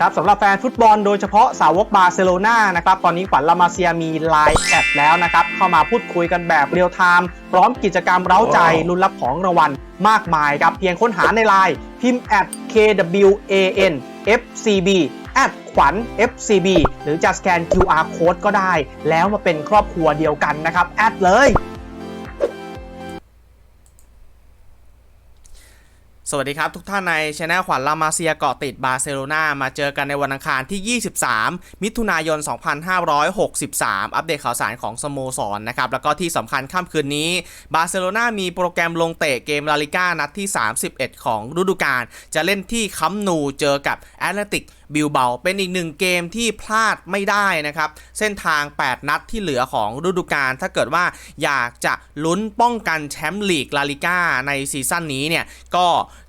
ครับสำหรับแฟนฟุตบอลโดยเฉพาะสาวกบาร์เซโลนานะครับตอนนี้ขวัญลามาเซียมีไลน์แอดแล้วนะครับเข้ามาพูดคุยกันแบบเรียลไทม์พร้อมกิจกรรมเร้าใจลุ้นรับของรางวัลมากมายครับเพียงค้นหาในไลน์พิมพ์ at KWAN FCB แอดขวัญ FCB หรือจะสแกน QR code ก็ได้ แล้วมาเป็นครอบครัวเดียวกันนะครับ แอดเลย สวัสดีครับ ทุกท่านในช anel ขวัญลามาเซียเกาะติดบาร์เซโลนามาเจอกันในวันอังคารที่ 23 มิถุนายน 2563 อัปเดตข่าวสารของสโมสรนะครับ แล้วก็ที่สำคัญค่ำคืนนี้ บาร์เซโลนามีโปรแกรมลงเตะเกมลาลิก้านัดที่ 31 ของฤดูกาลจะเล่นที่คัมนูเจอกับแอตเลติก บิลเบาเป็นอีกหนึ่งเกมที่พลาดไม่ได้นะครับ เส้นทาง 8 นัดที่เหลือของฤดูกาลถ้าเกิดว่าอยากจะลุ้นป้องกันแชมป์ลีกลาลิก้าในซีซั่นนี้เนี่ยก็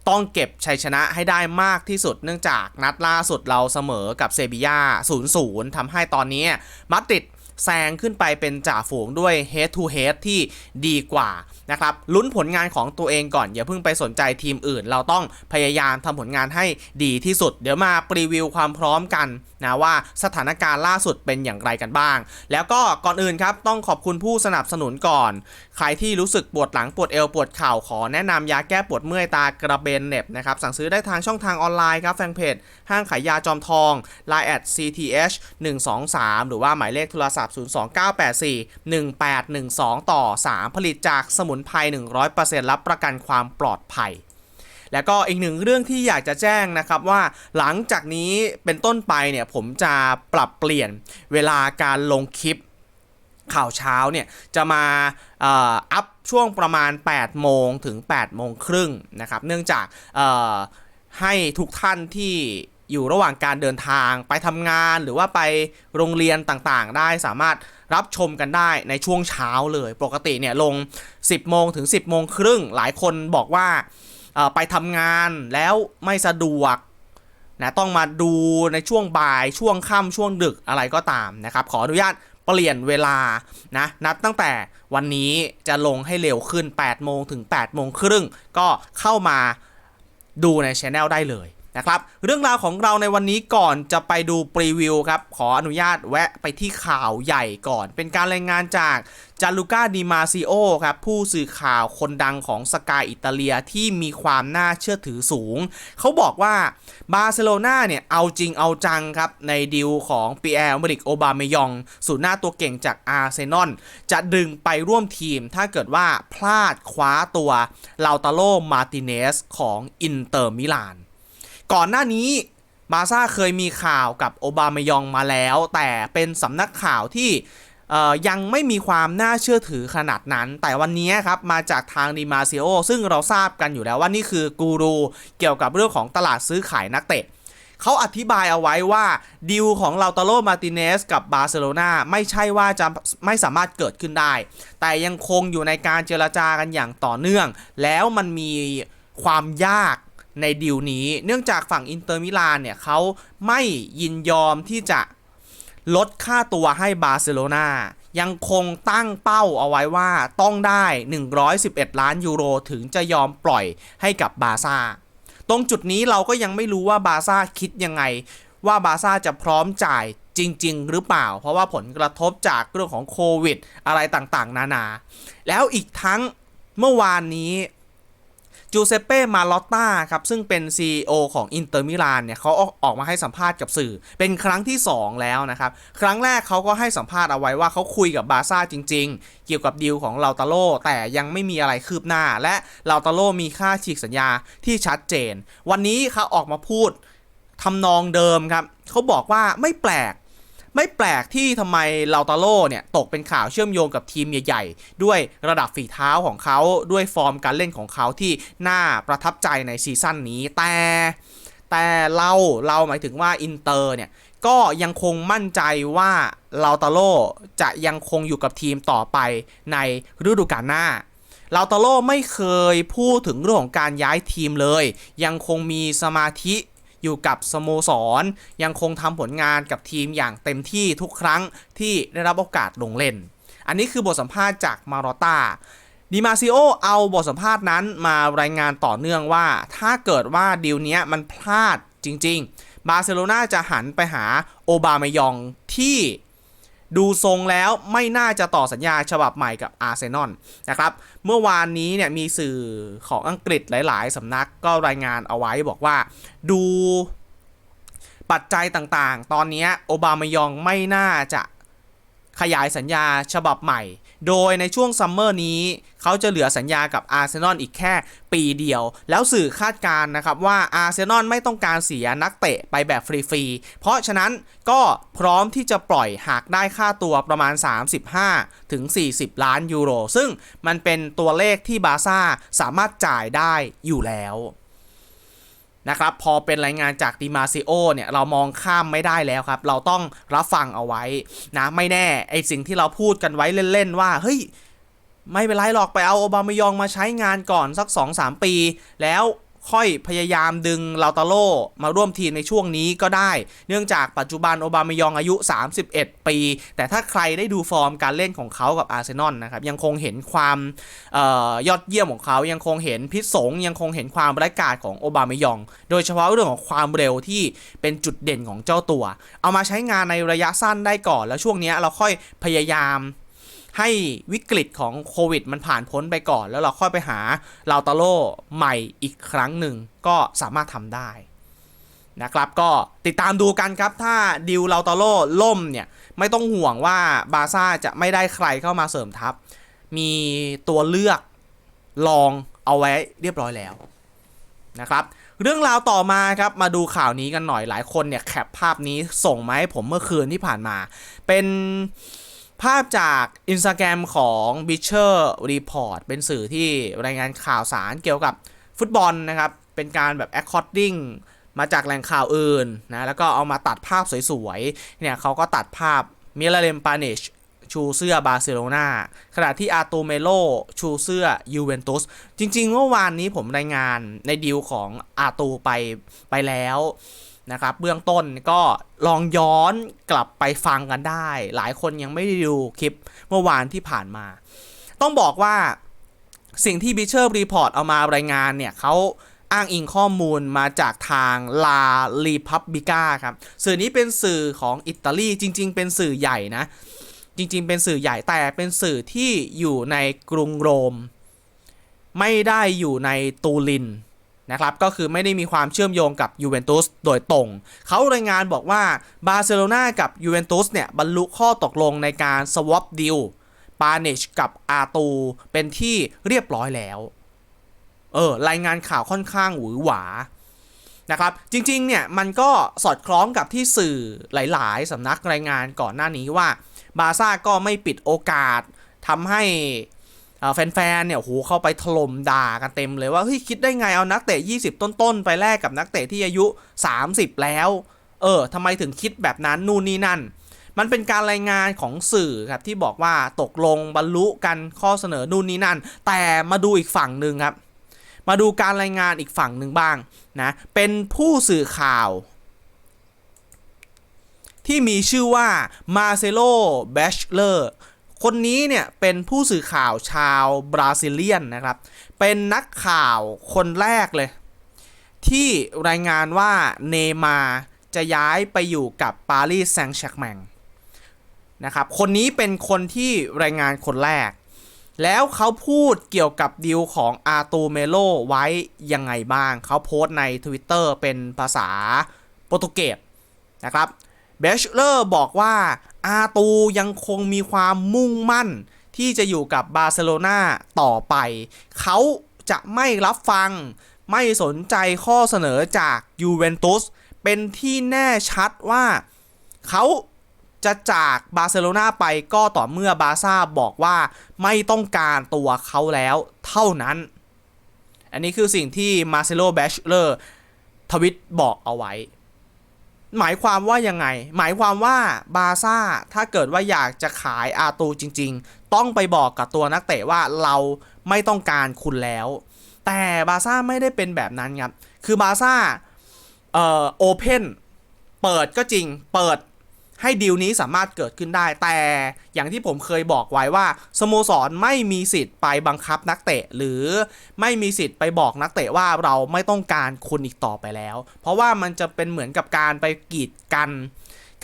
ต้องเก็บชัยชนะให้ได้มากที่สุด เนื่องจากนัดล่าสุดเราเสมอกับเซบีย่า0-0ทำให้ตอนนี้มาดริด แซงขึ้นไปเป็นจ่าฝูงด้วย head to head ที่ดีกว่านะครับลุ้นผลงานของตัวเองก่อน อย่าเพิ่งไปสนใจทีมอื่น เราต้องพยายามทำผลงานให้ดีที่สุด เดี๋ยวมาปรีวิวความพร้อมกัน นะว่าสถานการณ์ล่าสุดเป็นอย่างไรกันบ้าง แล้วก็ก่อนอื่นครับต้องขอบคุณผู้สนับสนุนก่อน ใครที่รู้สึกปวดหลังปวดเอวปวดเข่าขอแนะนำยาแก้ปวดเมื่อยตากระเบนเน็บนะครับสั่งซื้อได้ทางช่องทางออนไลน์ครับแฟนเพจห้างขายยาจอมทอง Line แอด CTH 123 หรือว่าหมายเลขโทรศัพท์ 02984 1812 ต่อ 3 ผลิตจากสมุนไพร 100%รับประกันความปลอดภัย แล้วก็อีกหนึ่งเรื่องที่อยากจะแจ้งนะครับว่าหลังจากนี้เป็นต้นไปเนี่ยผมจะปรับเปลี่ยนเวลาการลงคลิปข่าวเช้าเนี่ยจะมาอัพช่วงประมาณ 8 โมงถึง 8 โมงครึ่งนะครับเนื่องจากให้ทุกท่านที่อยู่ระหว่างการเดินทางไปทำงานหรือว่าไปโรงเรียนต่างๆ ได้สามารถรับชมกันได้ในช่วงเช้าเลย ปกติเนี่ยลง 10 โมงถึง 10 โมงครึ่งหลายคนบอกว่า ไปทำงานแล้วไม่สะดวกนะต้องมาดูในช่วงบ่ายช่วงค่ำช่วงดึกอะไรก็ตามนะครับ ขออนุญาตเปลี่ยนเวลานะนับตั้งแต่วันนี้จะลงให้เร็วขึ้น 8 โมงถึง 8 โมงครึ่ง ก็เข้ามาดูในช anel ได้เลย นะครับเรื่องราวของเราในวันนี้ก่อนจะไปดูปรีวิวครับขออนุญาตแวะไปที่ข่าวใหญ่ก่อน เป็นการรายงานจากจาลูก้าดิมาซิโอครับผู้สื่อข่าวคนดังของสกายอิตาเลียที่มีความน่าเชื่อถือสูง เขาบอกว่าบาร์เซโลนาเนี่ยเอาจริงเอาจังครับในดีลของปีแอลเมริกโอบาเมยองศูนหน้าตัวเก่งจากอาร์เซนอลจะดึงไปร่วมทีมถ้าเกิดว่าพลาดคว้าตัวลาตาโลมาติเนสของอินเตอร์มิลาน ก่อนหน้านี้บาซ่าเคยมีข่าวกับโอบามายองมาแล้ว แต่เป็นสำนักข่าวที่ยังไม่มีความน่าเชื่อถือขนาดนั้น แต่วันนี้ครับมาจากทางดิมาซิโอซึ่งเราทราบกันอยู่แล้วว่านี่คือกูรูเกี่ยวกับเรื่องของตลาดซื้อขายนักเตะเขาอธิบายเอาไว้ว่าดีลของลาตาโลมาติเนสกับบาร์เซโลนาไม่ใช่ว่าจะไม่สามารถเกิดขึ้นได้ แต่ยังคงอยู่ในการเจรจากันอย่างต่อเนื่อง แล้วมันมีความยาก ในดีลนี้ เนื่องจากฝั่งอินเตอร์มิลานเนี่ยเขาไม่ยินยอมที่จะลดค่าตัวให้บาร์เซโลนายังคงตั้งเป้าเอาไว้ว่าต้องได้ 111 ล้านยูโรถึงจะยอมปล่อยให้กับบาซ่า ตรงจุดนี้เราก็ยังไม่รู้ว่าบาซ่าคิดยังไง ว่าบาซ่าจะพร้อมจ่ายจริง ๆ หรือเปล่า เพราะว่าผลกระทบจากเรื่องของโควิด อะไรต่างๆ นานา แล้วอีกทั้งเมื่อวานนี้ จูเซเป้มาลอตตาครับซึ่งเป็น CEO ของอินเตอร์มิลานเนี่ยเขาออกมาให้สัมภาษณ์กับสื่อ เป็นครั้งที่ 2 แล้วนะครับครั้งแรกเขาก็ให้สัมภาษณ์เอาไว้ว่าเขาคุยกับบาซ่าจริง ๆ เกี่ยวกับดีลของลาตาโลแต่ยังไม่มีอะไรคืบหน้า และลาตาโลมีค่าฉีกสัญญาที่ชัดเจน วันนี้เขาออกมาพูดทำนองเดิมครับเขาบอกว่าไม่แปลก ไม่แปลกที่ทำไมลาตาโลเนี่ยตกเป็นข่าวเชื่อมโยงกับทีมใหญ่ๆ ด้วยระดับฝีเท้าของเขาด้วยฟอร์มการเล่นของเขาที่น่าประทับใจในซีซั่นนี้แต่แต่เราเราหมายถึงว่าอินเตอร์เนี่ยก็ยังคงมั่นใจว่าลาตาโลจะยังคงอยู่กับทีมต่อไปในฤดูกาลหน้าลาตาโลไม่เคยพูดถึงเรื่องของการย้ายทีมเลย ยังคงมีสมาธิ อยู่กับสโมสร ยังคงทำผลงานกับทีมอย่างเต็มที่ทุกครั้งที่ได้รับโอกาสลงเล่น อันนี้คือบทสัมภาษณ์จากมารอต้าดีมาซิโอเอาบทสัมภาษณ์นั้นมารายงานต่อเนื่องว่า ถ้าเกิดว่าดีลนี้มันพลาดจริงบาร์เซโลนาจะหันไปหาโอบามายองที่ ดูทรงแล้วไม่น่าจะต่อสัญญาฉบับใหม่กับอาร์เซนอลนะครับเมื่อวานนี้เนี่ยมีสื่อของอังกฤษหลาย ๆ สำนักก็รายงานเอาไว้บอกว่าดูปัจจัยต่างๆ ตอนนี้โอบามายองไม่น่าจะขยายสัญญาฉบับใหม่ โดยในช่วงซัมเมอร์นี้เขาจะเหลือสัญญากับอาร์เซนอลอีกแค่ปีเดียว แล้วสื่อคาดการณ์นะครับว่าอาร์เซนอลไม่ต้องการเสียนักเตะไปแบบฟรีๆ เพราะฉะนั้นก็พร้อมที่จะปล่อยหากได้ค่าตัวประมาณ 35 ถึง 40 ล้านยูโร ซึ่งมันเป็นตัวเลขที่บาร์ซ่าสามารถจ่ายได้อยู่แล้ว นะครับพอเป็นรายงานจากดิมาซิโอเนี่ยเรามองข้ามไม่ได้แล้วครับ เราต้องรับฟังเอาไว้นะไม่แน่ไอสิ่งที่เราพูดกันไว้เล่นๆว่าเฮ้ยไม่เป็นไรหรอกไปเอาโอบามายองมาใช้งานก่อนสัก 2-3 ปี แล้ว ค่อยพยายามดึงลาตาโลมาร่วมทีมในช่วงนี้ก็ได้ เนื่องจากปัจจุบันโอบามายองอายุ 31 ปี แต่ถ้าใครได้ดูฟอร์มการเล่นของเขากับอาร์เซนอลนะครับ ยังคงเห็นความออยอดเยี่ยมของเขา ยังคงเห็นพิษสง ยังคงเห็นความร้ายกาจของโอบามายอง โดยเฉพาะเรื่องของความเร็วที่เป็นจุดเด่นของเจ้าตัว เอามาใช้งานในระยะสั้นได้ก่อน แล้วช่วงนี้เราค่อยพยายาม ให้วิกฤตของโควิดมันผ่านพ้นไปก่อน แล้วเราค่อยไปหาลาตาโลใหม่อีกครั้งหนึ่งก็สามารถทำได้นะครับก็ติดตามดูกันครับ ถ้าดิวลาตาโลล่มเนี่ย ไม่ต้องห่วงว่าบาร์ซ่าจะไม่ได้ใครเข้ามาเสริมทัพ มีตัวเลือกลองเอาไว้เรียบร้อยแล้วนะครับเรื่องราวต่อมาครับมาดูข่าวนี้กันหน่อยหลายคนเนี่ยแคปภาพนี้ส่งมาให้ผมเมื่อคืนที่ผ่านมา เป็น ภาพจาก Instagram ของ b i t c h e r Report เป็นสื่อที่รายงานข่าวสารเกี่ยวกับฟุตบอลนะครับ เป็นการแบบ according มาจากแหล่งข่าวอื่นนะ แล้วก็เอามาตัดภาพสวยๆ เนี่ยเขาก็ตัดภาพมิลเลมปาเนชชูเสื้อบาร์เซโลนาขณะที่อาร์ตูเมโลชูเสื้อยูเวนตุสจริงๆเมื่อวานนี้ผมรายงานในดีลของอาร์ตูไปไปแล้ว นะครับเบื้องต้นก็ลองย้อนกลับไปฟังกันได้ หลายคนยังไม่ได้ดูคลิปเมื่อวานที่ผ่านมา ต้องบอกว่าสิ่งที่บิชเชอร์รีพอร์ตเอามารายงานเนี่ยเขาอ้างอิงข้อมูลมาจากทางลาลีพับบิก้าครับ สื่อนี้เป็นสื่อของอิตาลีจริง ๆ เป็นสื่อใหญ่นะ จริง ๆ เป็นสื่อใหญ่แต่เป็นสื่อที่อยู่ในกรุงโรม ไม่ได้อยู่ในตูริน นะครับก็คือไม่ได้มีความเชื่อมโยงกับยูเวนตุสโดยตรง เขารายงานบอกว่าบาร์เซโลนากับยูเวนตุสเนี่ยบรรลุข้อตกลงในการสวอปดิลปาเนชกับอาตูเป็นที่เรียบร้อยแล้ว เออ รายงานข่าวค่อนข้างหวือหวานะครับ จริง ๆ เนี่ย มันก็สอดคล้องกับที่สื่อหลาย ๆสำนักรายงานก่อนหน้านี้ว่า บาร์ซ่าก็ไม่ปิดโอกาสทำให้ แฟนๆ เนี่ยโหเข้าไปถล่มด่ากันเต็มเลยว่าเฮ้ยคิดได้ไงเอานักเตะ 20 ต้นๆ ไปแลกกับนักเตะที่อายุ 30 แล้ว เออทำไมถึงคิดแบบนั้นนู่นนี่นั่น มันเป็นการรายงานของสื่อครับที่บอกว่าตกลงบรรลุกันข้อเสนอนู่นนี่นั่น แต่มาดูอีกฝั่งหนึ่งครับ มาดูการรายงานอีกฝั่งหนึ่งบ้างนะเป็นผู้สื่อข่าว ที่มีชื่อว่ามาเซโลเบชเลอร์ คนนี้เนี่ยเป็นผู้สื่อข่าวชาวบราซิเลียนนะครับ เป็นนักข่าวคนแรกเลย ที่รายงานว่าเนมาจะย้ายไปอยู่กับปารีสแซงต์แชร์กแมงนะครับ คนนี้เป็นคนที่รายงานคนแรก แล้วเขาพูดเกี่ยวกับดีลของอาร์ตูเมโลไว้ยังไงบ้าง เขาโพสต์ใน Twitter เป็นภาษาโปรตุเกสนะครับเบชเลอร์บอกว่า อาตูยังคงมีความมุ่งมั่น ที่จะอยู่กับบาร์เซโลนาต่อไป เขาจะไม่รับฟัง ไม่สนใจข้อเสนอจากยูเวนตุสเป็นที่แน่ชัดว่าเขาจะจากบาร์เซโลนาไปก็ต่อเมื่อบาร์ซ่าบอกว่าไม่ต้องการตัวเขาแล้วเท่านั้น อันนี้คือสิ่งที่มาเซโลแบชเลอร์ทวิตบอกเอาไว้ หมายความว่ายังไง หมายความว่าบาซ่าถ้าเกิดว่าอยากจะขายอาตูจริง ๆ ต้องไปบอกกับตัวนักเตะว่าเราไม่ต้องการคุณแล้ว แต่บาซ่าไม่ได้เป็นแบบนั้นครับ คือบาซ่าเอ่อโอเพนเปิดก็จริง เปิด ให้ดีลนี้สามารถเกิดขึ้นได้ แต่อย่างที่ผมเคยบอกไว้ว่าสโมสรไม่มีสิทธิ์ไปบังคับนักเตะ หรือไม่มีสิทธิ์ไปบอกนักเตะว่าเราไม่ต้องการคุณอีกต่อไปแล้ว เพราะว่ามันจะเป็นเหมือนกับการไปกีดกัน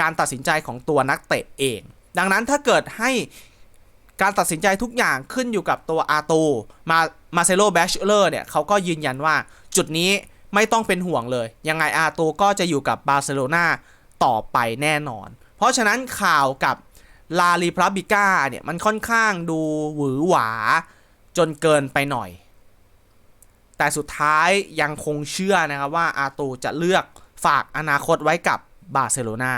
การตัดสินใจของตัวนักเตะเอง ดังนั้นถ้าเกิดให้การตัดสินใจทุกอย่างขึ้นอยู่กับตัวอาตูมามาเซโลแบชเลอร์เนี่ยเขาก็ยืนยันว่าจุดนี้ไม่ต้องเป็นห่วงเลย ยังไงอาตูก็จะอยู่กับบาร์เซโลนาต่อไปแน่นอน เพราะฉะนั้นข่าวกับลาลีพราบิก้าเนี่ยมันค่อนข้างดูหวือหวาจนเกินไปหน่อย แต่สุดท้ายยังคงเชื่อนะครับว่าอาตูจะเลือกฝากอนาคตไว้กับบาร์เซโลนา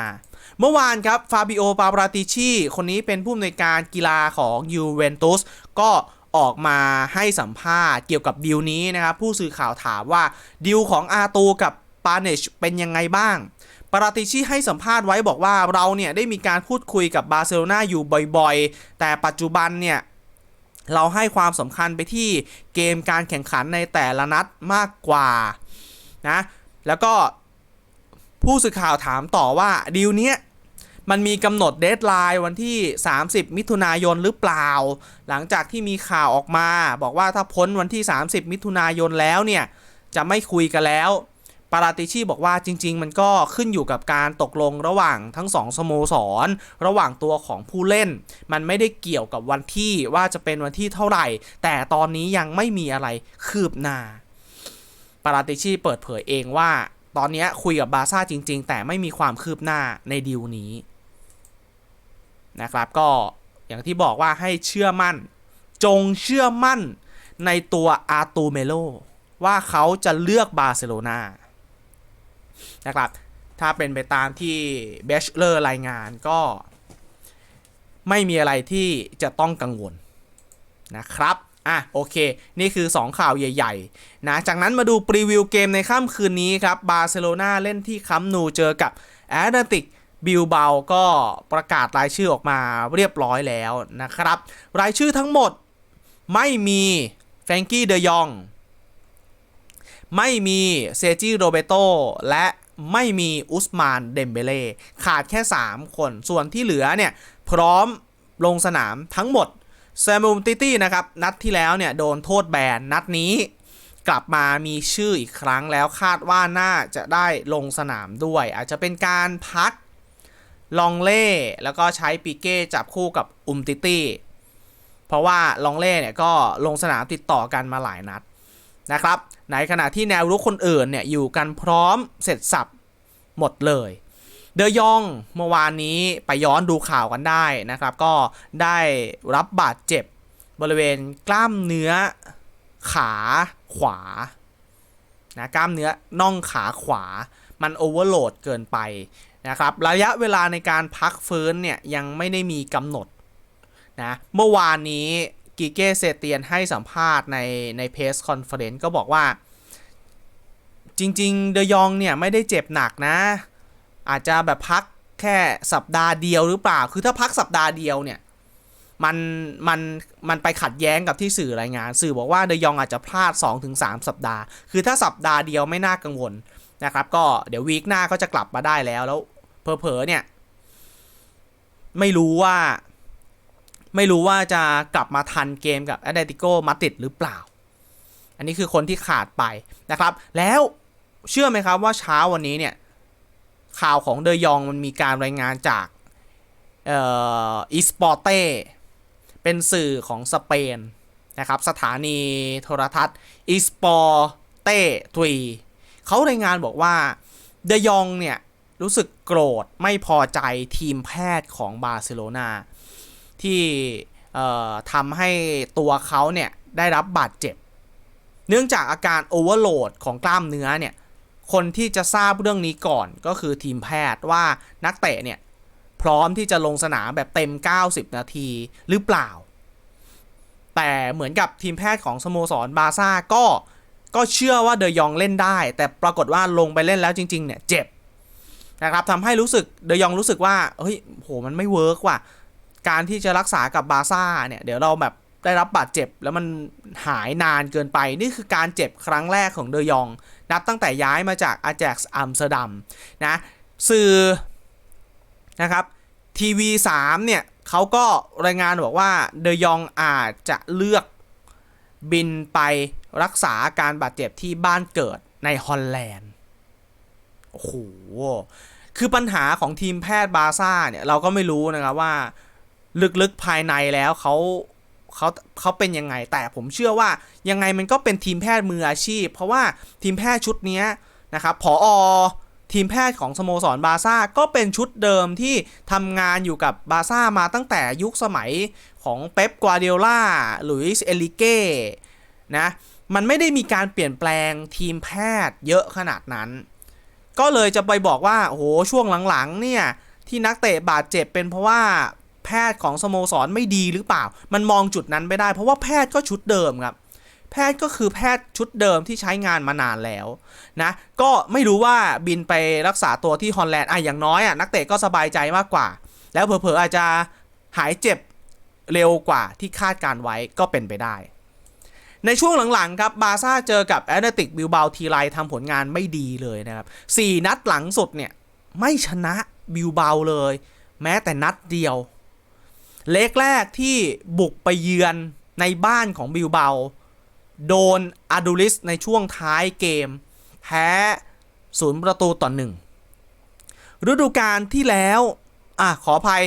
เมื่อวานครับฟาบิโอ ปาปราติชี คนนี้เป็นผู้อำนวยการกีฬาของยูเวนตุสก็ออกมาให้สัมภาษณ์เกี่ยวกับดีลนี้นะครับ ผู้สื่อข่าวถามว่าดีลของอาตูกับปาเนชเป็นยังไงบ้าง ปาราติชีให้สัมภาษณ์ไว้บอกว่าเราเนี่ยได้มีการพูดคุยกับบาร์เซโลนาอยู่บ่อยๆ แต่ปัจจุบันเนี่ยเราให้ความสำคัญไปที่เกมการแข่งขันในแต่ละนัดมากกว่านะแล้วก็ผู้สื่อข่าวถามต่อว่าดีลเนี้ยมันมีกำหนดเดทไลน์วันที่ 30 มิถุนายนหรือเปล่า หลังจากที่มีข่าวออกมา บอกว่าถ้าพ้นวันที่ 30 มิถุนายนแล้วเนี่ย จะไม่คุยกันแล้ว ปาราติชีบอกว่าจริง ๆ มันก็ขึ้นอยู่กับการตกลงระหว่างทั้งสองสโมสร ระหว่างตัวของผู้เล่น มันไม่ได้เกี่ยวกับวันที่ว่าจะเป็นวันที่เท่าไหร่ แต่ตอนนี้ยังไม่มีอะไรคืบหน้าปาราติชีเปิดเผยเองว่า ตอนนี้คุยกับบาร์ซ่าจริง ๆ แต่ไม่มีความคืบหน้าในดีลนี้นะครับก็อย่างที่บอกว่าให้เชื่อมั่น จงเชื่อมั่นในตัวอาตูเมโลว่าเขาจะเลือกบาร์เซโลนา นะครับ ถ้าเป็นไปตามที่เบชเลอร์รายงานก็ ไม่มีอะไรที่จะต้องกังวลนะครับ อะ โอเค นี่คือ 2 ข่าวใหญ่ๆ นะ จากนั้นมาดูปรีวิวเกมในค่ำคืนนี้ครับ บาร์เซโลนาเล่นที่คัมนูเจอกับแอตเลติกบิลเบาก็ประกาศรายชื่อออกมาเรียบร้อยแล้วนะครับ รายชื่อทั้งหมดไม่มีแฟรงกี้เดยอง ไม่มีเซจิโรเบโตและไม่มีอุสมานเดมเบเล่ขาดแค่ 3 คน ส่วนที่เหลือเนี่ย พร้อมลงสนามทั้งหมดแซมูมติตี้นะครับ นัดที่แล้วเนี่ย โดนโทษแบน นัดนี้กลับมามีชื่ออีกครั้งแล้วคาดว่าน่าจะได้ลงสนามด้วย อาจจะเป็นการพักลองเล่ แล้วก็ใช้ปีเก้จับคู่กับอุมติตี้ เพราะว่าลองเล่เนี่ยก็ลงสนามติดต่อกันมาหลายนัด นะครับ ในขณะที่แนวรุกคนอื่นเนี่ยอยู่กันพร้อมเสร็จสับหมดเลย เดยองเมื่อวานนี้ไปย้อนดูข่าวกันได้นะครับ ก็ได้รับบาดเจ็บบริเวณกล้ามเนื้อขาขวานะกล้ามเนื้อน่องขาขวา มันโอเวอร์โหลดเกินไปนะครับ ระยะเวลาในการพักฟื้นเนี่ยยังไม่ได้มีกำหนดนะ เมื่อวานนี้ กิเก้เซเตียนให้สัมภาษณ์ในในเพสคอนเฟอเรนซ์ก็บอกว่า จริง ๆ เดยองเนี่ย ไม่ได้เจ็บหนักนะ อาจจะแบบพักแค่สัปดาห์เดียวหรือเปล่า คือถ้าพักสัปดาห์เดียวเนี่ย มัน มัน มันไปขัดแย้งกับที่สื่อรายงาน สื่อบอกว่าเดยองอาจจะพลาด 2-3 สัปดาห์ คือถ้าสัปดาห์เดียวไม่น่ากังวลนะครับ ก็เดี๋ยววีคหน้าก็จะกลับมาได้แล้วแล้วเผลอๆเนี่ย ไม่รู้ว่า ไม่รู้ว่าจะกลับมาทันเกมกับแอตเลติโกมาติดหรือเปล่า อันนี้คือคนที่ขาดไปนะครับ แล้วเชื่อไหมครับว่าเช้าวันนี้เนี่ย ข่าวของเดยองมันมีการรายงานจากเอ่ออีสปอร์เต้เป็นสื่อของสเปนนะครับสถานีโทรทัศน์อีสปอร์เต้ทวีเขารายงานบอกว่าเดยองเนี่ยรู้สึกโกรธไม่พอใจทีมแพทย์ของบาร์เซโลนา ที่ทำให้ตัวเขาเนี่ยได้รับบาดเจ็บ เนื่องจากอาการโอเวอร์โหลดของกล้ามเนื้อเนี่ยคนที่จะทราบเรื่องนี้ก่อนก็คือทีมแพทย์ว่านักเตะเนี่ยพร้อมที่จะลงสนามแบบเต็ม 90 นาทีหรือเปล่า แต่เหมือนกับทีมแพทย์ของสโมสรบาซ่าก็ก็เชื่อว่าเดยองเล่นได้ แต่ปรากฏว่าลงไปเล่นแล้วจริง ๆ เนี่ย เจ็บนะครับทำให้รู้สึกเดยองรู้สึกว่าเฮ้ยโหมันไม่เวิร์กว่ะ การที่จะรักษากับบาซ่าเนี่ยเดี๋ยวเราแบบได้รับบาดเจ็บ แล้วมันหายนานเกินไป นี่คือการเจ็บครั้งแรกของเดยอง นับตั้งแต่ย้ายมาจากอาแจ็กซ์อัมสเตอร์ดัมนะสื่อนะครับทีวี3เนี่ยเขาก็รายงานบอกว่าเดยองอาจจะเลือกบินไปรักษาอาการบาดเจ็บที่บ้านเกิดในฮอลแลนด์ โอ้โห คือปัญหาของทีมแพทย์บาซ่าเนี่ย เราก็ไม่รู้นะครับว่า ลึกๆภายในแล้วเขาเขาเขาเป็นยังไง แต่ผมเชื่อว่ายังไงมันก็เป็นทีมแพทย์มืออาชีพ เพราะว่าทีมแพทย์ชุดนี้นะครับผอทีมแพทย์ของสโมสรบาร์ซ่าก็เป็นชุดเดิมที่ทำงานอยู่กับบาร์ซ่ามาตั้งแต่ยุคสมัยของเป๊ป กวาเดียล่าหลุยส์เอลิเก้นะ มันไม่ได้มีการเปลี่ยนแปลงทีมแพทย์เยอะขนาดนั้น ก็เลยจะไปบอกว่า โอ้โห ช่วงหลังๆ เนี่ย ที่นักเตะบาดเจ็บเป็นเพราะว่า แพทย์ของสโมสรไม่ดีหรือเปล่า มันมองจุดนั้นไม่ได้ เพราะว่าแพทย์ก็ชุดเดิมครับ แพทย์ก็คือแพทย์ชุดเดิมที่ใช้งานมานานแล้วนะ ก็ไม่รู้ว่าบินไปรักษาตัวที่ฮอลแลนด์อะอย่างน้อยอะนักเตะก็สบายใจมากกว่า แล้วเผลอๆอาจจะหายเจ็บเร็วกว่าที่คาดการไว้ก็เป็นไปได้ ในช่วงหลังๆครับบาซ่าเจอกับแอตเลติกบิลบาทีไรทำผลงานไม่ดีเลยนะครับสี่นัดหลังสุดเนี่ยไม่ชนะบิลบาเลย แม้แต่นัดเดียว เลกแรกที่บุกไปเยือนในบ้านของบิลบา โดนอาดูลิสในช่วงท้ายเกม แพ้ศูนย์ประตูต่อหนึ่งฤดูกาลที่แล้ว อะ ขออภัย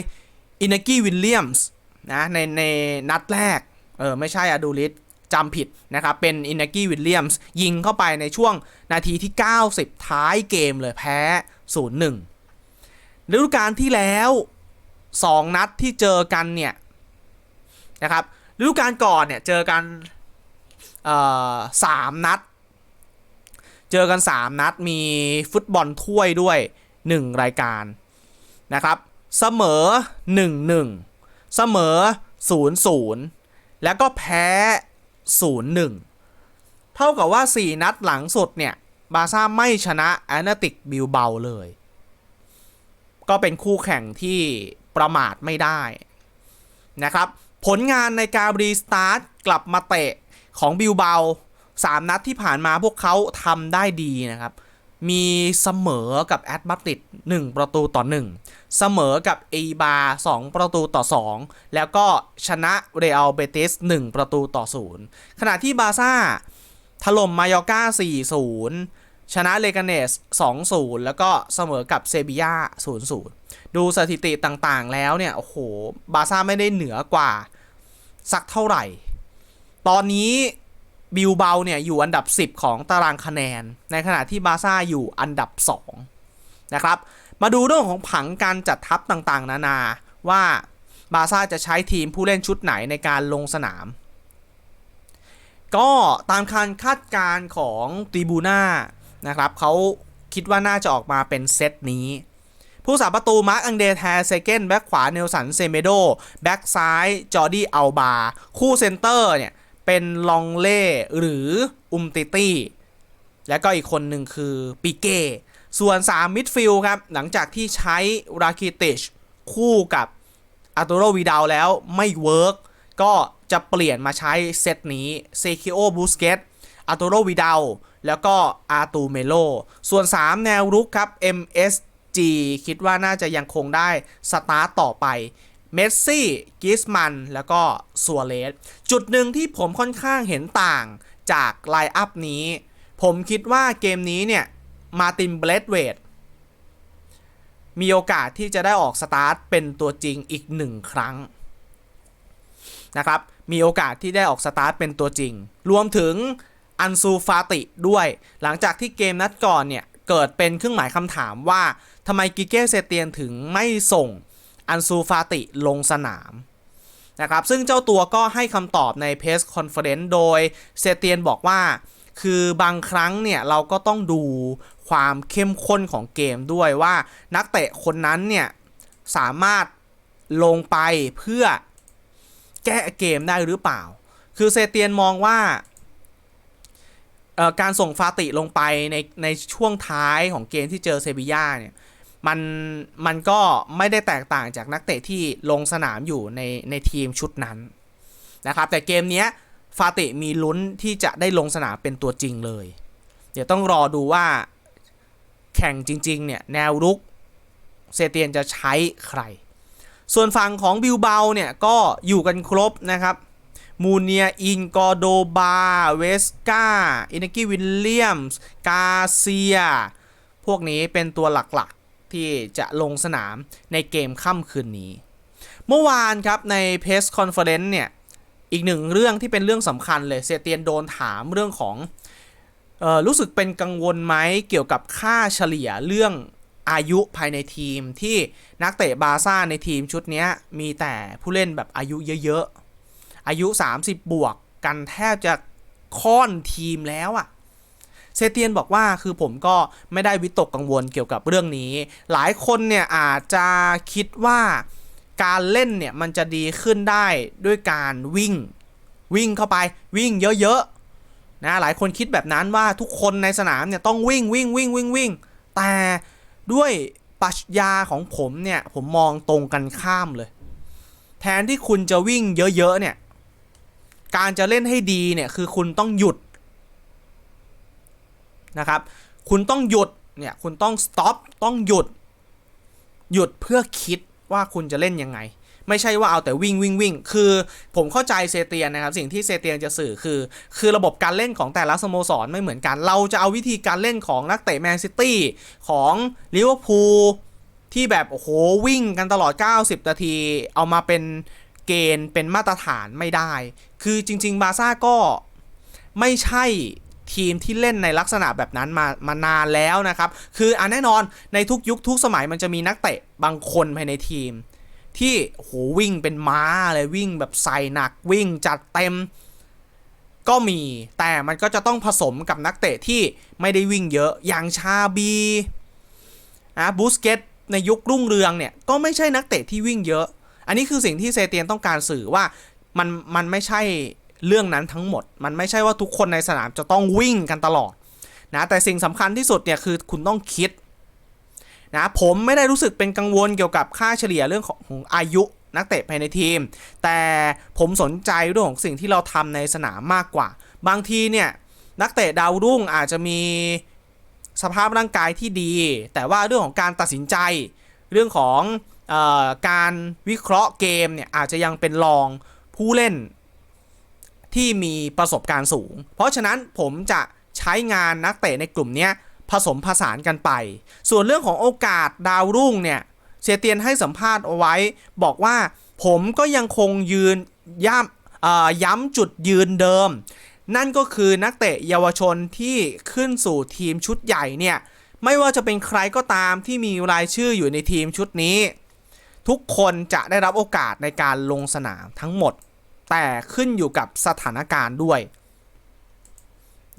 อินากี้วิลเลียมส์นะในในนัดแรก เออ ไม่ใช่อาดูลิสจำผิดนะครับ เป็นอินากี้วิลเลียมส์ยิงเข้าไปในช่วงนาทีที่ 90 ท้ายเกมเลยแพ้ 0-1ฤดูกาลที่แล้ว 2 นัดที่เจอกันเนี่ยนะครับฤดูกาลก่อนเนี่ยเจอกันสามนัด เจอกัน 3 นัดมีฟุตบอลถ้วยด้วย 1 รายการนะครับ เสมอ 1-1 เสมอ 0-0 แล้วก็แพ้ 0-1 เท่ากับว่า 4 นัดหลังสุดเนี่ย บาซ่าไม่ชนะแอนติกบิลเบาเลย ก็เป็นคู่แข่งที่ ประมาทไม่ได้นะครับ ผลงานในการรีสตาร์ทกลับมาเตะของบิลเบา3นัดที่ผ่านมาพวกเขาทำได้ดีนะครับ มีเสมอกับแอตมาติด1ประตูต่อ 1 เสมอกับเอบา2ประตูต่อ 2 แล้วก็ชนะเรอัลเบติส1ประตูต่อ 0 ขณะที่บาร์ซ่าถล่มมายอร์กา4-0 ชนะเลกาเนส 2-0 แล้วก็เสมอกับเซบีย่า 0-0 ดูสถิติต่างๆแล้วเนี่ย โอ้โห บาซ่าไม่ได้เหนือกว่า สักเท่าไหร่ ตอนนี้บิลเบาเนี่ย อยู่อันดับ 10 ของตารางคะแนน ในขณะที่บาซ่าอยู่อันดับ 2 นะครับ มาดูเรื่องของผังการจัดทัพต่างๆ นานาว่าบาซ่าจะใช้ทีมผู้เล่นชุดไหนในการลงสนาม ก็ตามการคาดการณ์ของตีบูน่านะครับเขาคิดว่าน่าจะออกมาเป็นเซตนี้ ผู้สาประตูมาร์กอังเดแทเซเกนแบ็กขวาเนลสันเซเมโดแบ็กซ้ายจอร์ดี้อัลบา คู่เซนเตอร์เนี่ย เป็นลองเล่หรืออุมติตี้ และก็อีกคนหนึ่งคือปิเก้ส่วน 3 มิดฟิลด์ครับ หลังจากที่ใช้ราคิติชคู่กับอาตูโรวิดาลแล้วไม่เวิร์กก็จะเปลี่ยนมาใช้เซตนี้เซคิโอบูสเกตอาตูโรวิดาลแล้วก็อาตูเมโล ส่วน 3 แนวรุกครับ MSG คิดว่าน่าจะยังคงได้สตาร์ตต่อไปเมสซี่กิสมัน แล้วก็ซัวเรสจุดหนึ่งที่ผมค่อนข้างเห็นต่างจากไลน์อัพนี้ ผมคิดว่าเกมนี้เนี่ย มาตินเบลดเวดมีโอกาสที่จะได้ออกสตาร์ทเป็นตัวจริงอีกหนึ่งครั้งนะครับ มีโอกาสที่ได้ออกสตาร์ทเป็นตัวจริง รวมถึงอันซูฟาติด้วย หลังจากที่เกมนัดก่อนเนี่ย เกิดเป็นเครื่องหมายคำถามว่า ทำไมกิเก้เซเตียนถึงไม่ส่งอันซูฟาติลงสนามนะครับซึ่งเจ้าตัวก็ให้คำตอบในเพสคอนเฟอเรนซ์โดยเซเตียนบอกว่า คือบางครั้งเนี่ย เราก็ต้องดูความเข้มข้นของเกมด้วยว่านักเตะคนนั้นเนี่ย สามารถลงไปเพื่อแก้เกมได้หรือเปล่า คือเซเตียนมองว่าการส่งฟาติลงไปในในช่วงท้ายของเกมที่เจอเซบีย่าเนี่ย มันมันก็ไม่ได้แตกต่างจากนักเตะที่ลงสนามอยู่ในในทีมชุดนั้นนะครับ แต่เกมนี้ฟาติมีลุ้นที่จะได้ลงสนามเป็นตัวจริงเลย เดี๋ยวต้องรอดูว่าแข่งจริงๆเนี่ยแนวรุกเซเตียนจะใช้ใคร ส่วนฝั่งของบิลเบาเนี่ยก็อยู่กันครบนะครับมูเนียอินกอโดบา เวสกาอินกิวิลเลียมส์ กาเซีย พวกนี้เป็นตัวหลัก ที่จะลงสนามในเกมค่ำคืนนี้ เมื่อวานครับในเพสคอนเฟอเรนซ์เนี่ย อีกหนึ่งเรื่องที่เป็นเรื่องสำคัญเลยเซเตียนโดนถามเรื่องของออรู้สึกเป็นกังวลไหมเกี่ยวกับค่าเฉลี่ยเรื่องอายุภายในทีมที่นักเตะบาซ่าในทีมชุดนี้มีแต่ผู้เล่นแบบอายุเยอะๆ อายุ 30 บวกกันแทบจะค่อนทีมแล้วอะ เซเตียนบอกว่าคือผมก็ไม่ได้วิตกกังวลเกี่ยวกับเรื่องนี้ หลายคนเนี่ยอาจจะคิดว่าการเล่นเนี่ยมันจะดีขึ้นได้ด้วยการวิ่งวิ่งเข้าไปวิ่งเยอะๆนะหลายคนคิดแบบนั้นว่าทุกคนในสนามเนี่ยต้องวิ่งวิ่งวิ่งวิ่งวิ่งแต่ด้วยปรัชญาของผมเนี่ยผมมองตรงกันข้ามเลย แทนที่คุณจะวิ่งเยอะๆเนี่ยการจะเล่นให้ดีเนี่ยคือคุณต้องหยุด นะครับ คุณต้องหยุดเนี่ยคุณต้อง stop ต้องหยุด หยุดเพื่อคิดว่าคุณจะเล่นยังไง ไม่ใช่ว่าเอาแต่วิ่งวิ่งวิ่งคือผมเข้าใจเซเตียนนะครับ สิ่งที่เซเตียนจะสื่อคือ คือระบบการเล่นของแต่ละสโมสรไม่เหมือนกัน เราจะเอาวิธีการเล่นของนักเตะแมนซิตี้ของลิเวอร์พูลที่แบบ โอ้โห วิ่งกันตลอด 90 นาที เอามาเป็นเกณฑ์เป็นมาตรฐานไม่ได้ คือจริง ๆ บาซ่าก็ไม่ใช่ ทีมที่เล่นในลักษณะแบบนั้นมามานานแล้วนะครับ คืออะแน่นอนในทุกยุคทุกสมัยมันจะมีนักเตะบางคนภายในทีม ที่โหวิ่งเป็นม้าเลยวิ่งแบบใส่หนักวิ่งจัดเต็มก็มีแต่มันก็จะต้องผสมกับนักเตะที่ไม่ได้วิ่งเยอะอย่างชาบีอะบูสเกตในยุครุ่งเรืองเนี่ยก็ไม่ใช่นักเตะที่วิ่งเยอะ อันนี้คือสิ่งที่เซเตียนต้องการสื่อว่ามันมันไม่ใช่ เรื่องนั้นทั้งหมด มันไม่ใช่ว่าทุกคนในสนามจะต้องวิ่งกันตลอดนะแต่สิ่งสำคัญที่สุดเนี่ยคือคุณต้องคิดนะผมไม่ได้รู้สึกเป็นกังวลเกี่ยวกับค่าเฉลี่ยเรื่องของอายุนักเตะภายในทีม แต่ผมสนใจเรื่องของสิ่งที่เราทำในสนามมากกว่า บางทีเนี่ยนักเตะดาวรุ่งอาจจะมีสภาพร่างกายที่ดี แต่ว่าเรื่องของการตัดสินใจ เรื่องของออการวิเคราะห์เกมเนี่ยอาจจะยังเป็นรองผู้เล่น ที่มีประสบการณ์สูง เพราะฉะนั้นผมจะใช้งานนักเตะในกลุ่มนี้ผสมผสานกันไป ส่วนเรื่องของโอกาสดาวรุ่งเนี่ยเซเตียนให้สัมภาษณ์เอาไว้ บอกว่าผมก็ยังคงยืนย่ำย้ำจุดยืนเดิม นั่นก็คือนักเตะเยาวชนที่ขึ้นสู่ทีมชุดใหญ่เนี่ยไม่ว่าจะเป็นใครก็ตามที่มีรายชื่ออยู่ในทีมชุดนี้ ทุกคนจะได้รับโอกาสในการลงสนามทั้งหมด แต่ขึ้นอยู่กับสถานการณ์ด้วย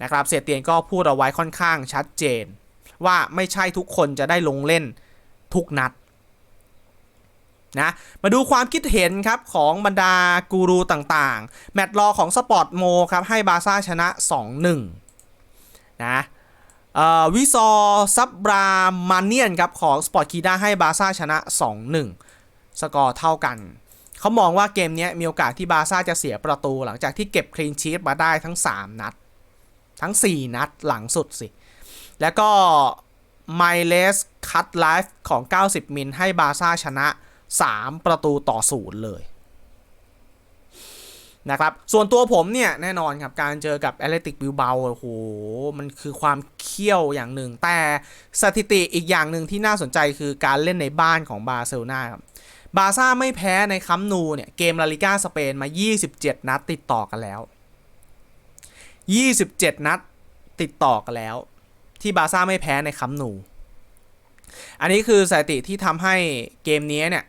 นะครับเสียเตียนก็พูดเอาไว้ค่อนข้างชัดเจน ว่าไม่ใช่ทุกคนจะได้ลงเล่นทุกนัดนะมาดูความคิดเห็นครับของบรรดากูรูต่างๆ แมตช์รอของสปอร์ตโมครับให้บาซ่าชนะ 2-1 นะวิซอซับบรามาเนียนครับของสปอร์ตคีด้าให้บาซ่าชนะ 2-1 สกอร์เท่ากัน เขามองว่าเกมนี้มีโอกาสที่บาซ่าจะเสียประตู หลังจากที่เก็บคลีนชีตมาได้ทั้ง 3 นัด ทั้ง 4 นัดหลังสุดสิ แล้วก็ไมเลสคัตไลฟ์ของ 90 มิลให้บาซ่าชนะ 3 ประตูต่อศูนย์เลยนะครับส่วนตัวผมเนี่ย แน่นอนครับ การเจอกับแอตเลติกบิลเบาโอ้โห มันคือความเขี้ยวอย่างหนึ่ง แต่สถิติอีกอย่างหนึ่งที่น่าสนใจคือการเล่นในบ้านของบาร์เซโลนาครับ บาร์ซ่าไม่แพ้ในคัมนูเนี่ยเกมลาลิก้าสเปนมา 27 นัดติดต่อกันแล้ว 27 นัดติดต่อกันแล้ว ที่บาร์ซ่าไม่แพ้ในคัมนู อันนี้คือสถิติที่ทำให้เกมนี้เนี่ย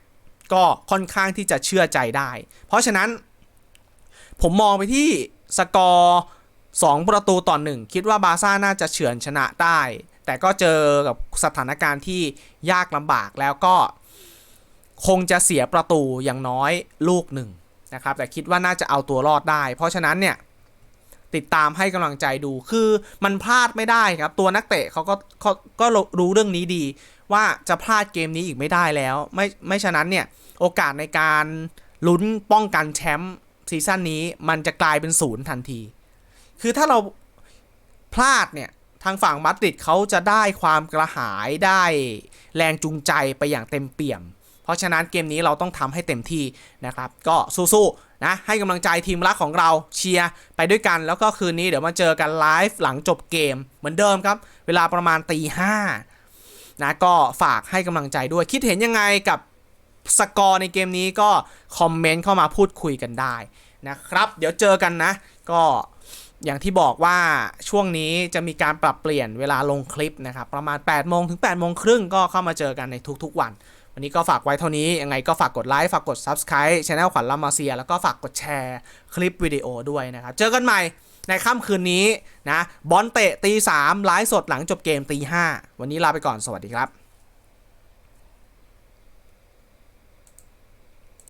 ก็ค่อนข้างที่จะเชื่อใจได้ เพราะฉะนั้น ผมมองไปที่สกอร์2ประตูต่อหนึ่งคิดว่าบาร์ซ่าน่าจะเฉือนชนะได้ แต่ก็เจอกับสถานการณ์ที่ยากลำบากแล้วก็ คงจะเสียประตูอย่างน้อยลูกหนึ่งนะครับแต่คิดว่าน่าจะเอาตัวรอดได้ เพราะฉะนั้นเนี่ยติดตามให้กำลังใจดูคือมันพลาดไม่ได้ครับ ตัวนักเตะเขาก็เขาก็รู้เรื่องนี้ดี ว่าจะพลาดเกมนี้อีกไม่ได้แล้ว ไม่ไม่ฉะนั้นเนี่ยโอกาสในการลุ้นป้องกันแชมป์ซีซั่นนี้มันจะกลายเป็นศูนย์ทันที คือถ้าเราพลาดเนี่ยทางฝั่งมาดริดเขาจะได้ความกระหายได้แรงจูงใจไปอย่างเต็มเปี่ยม เพราะฉะนั้นเกมนี้เราต้องทำให้เต็มที่นะครับ ก็สู้ๆนะให้กำลังใจทีมรักของเราเชียร์ไปด้วยกัน แล้วก็คืนนี้เดี๋ยวมาเจอกันไลฟ์หลังจบเกมเหมือนเดิมครับ เวลาประมาณตีห้านะก็ฝากให้กำลังใจด้วยคิดเห็นยังไงกับสกอร์ในเกมนี้ก็คอมเมนต์เข้ามาพูดคุยกันได้นะครับ เดี๋ยวเจอกันนะ ก็อย่างที่บอกว่าช่วงนี้จะมีการปรับเปลี่ยนเวลาลงคลิปนะครับ ประมาณ8โมงถึง8โมงครึ่งก็เข้ามาเจอกันในทุกๆวัน วันนี้ก็ฝากไว้เท่านี้ ยังไงก็ฝากกดไลค์ ฝากกด Subscribe Channel ขวัญลามาเซีย แล้วก็ฝากกดแชร์คลิปวิดีโอด้วยนะครับ เจอกันใหม่ในค่ำคืนนี้นะ บอลเตะตีสามไลฟ์สดหลังจบเกมตีห้าวันนี้ลาไปก่อน สวัสดีครับ